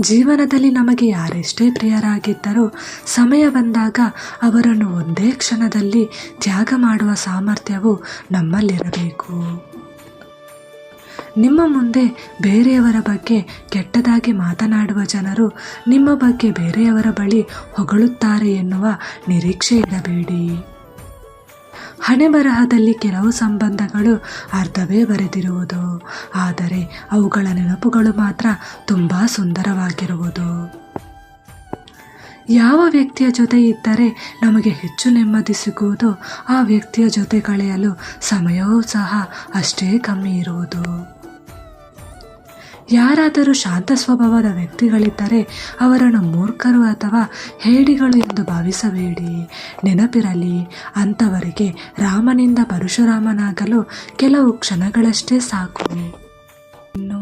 ಜೀವನದಲ್ಲಿ ನಮಗೆ ಯಾರೆಷ್ಟೇ ಪ್ರಿಯರಾಗಿದ್ದರೂ ಸಮಯ ಬಂದಾಗ ಅವರನ್ನು ಒಂದೇ ಕ್ಷಣದಲ್ಲಿ ತ್ಯಾಗ ಮಾಡುವ ಸಾಮರ್ಥ್ಯವು ನಮ್ಮಲ್ಲಿರಬೇಕು. ನಿಮ್ಮ ಮುಂದೆ ಬೇರೆಯವರ ಬಗ್ಗೆ ಕೆಟ್ಟದಾಗಿ ಮಾತನಾಡುವ ಜನರು ನಿಮ್ಮ ಬಗ್ಗೆ ಬೇರೆಯವರ ಬಳಿ ಹೊಗಳುತ್ತಾರೆ ಎನ್ನುವ ನಿರೀಕ್ಷೆ ಇಡಬೇಡಿ ಹಣೆ ಬರಹದಲ್ಲಿ ಕೆಲವು ಸಂಬಂಧಗಳು ಅರ್ಧವೇ ಬರೆದಿರುವುದು. ಆದರೆ ಅವುಗಳ ನೆನಪುಗಳು ಮಾತ್ರ ತುಂಬ ಸುಂದರವಾಗಿರುವುದು. ಯಾವ ವ್ಯಕ್ತಿಯ ಜೊತೆ ಇದ್ದರೆ ನಮಗೆ ಹೆಚ್ಚು ನೆಮ್ಮದಿ ಸಿಗುವುದು, ಆ ವ್ಯಕ್ತಿಯ ಜೊತೆ ಕಳೆಯಲು ಸಮಯವೂ ಸಹ ಅಷ್ಟೇ ಕಮ್ಮಿ ಇರುವುದು. ಯಾರಾದರೂ ಶಾಂತ ಸ್ವಭಾವದ ವ್ಯಕ್ತಿಗಳಿದ್ದರೆ ಅವರನ್ನು ಮೂರ್ಖರು ಅಥವಾ ಹೇಡಿಗಳು ಎಂದು ಭಾವಿಸಬೇಡಿ. ನೆನಪಿರಲಿ, ಅಂಥವರಿಗೆ ರಾಮನಿಂದ ಪರಶುರಾಮನಾಗಲು ಕೆಲವು ಕ್ಷಣಗಳಷ್ಟೇ ಸಾಕು.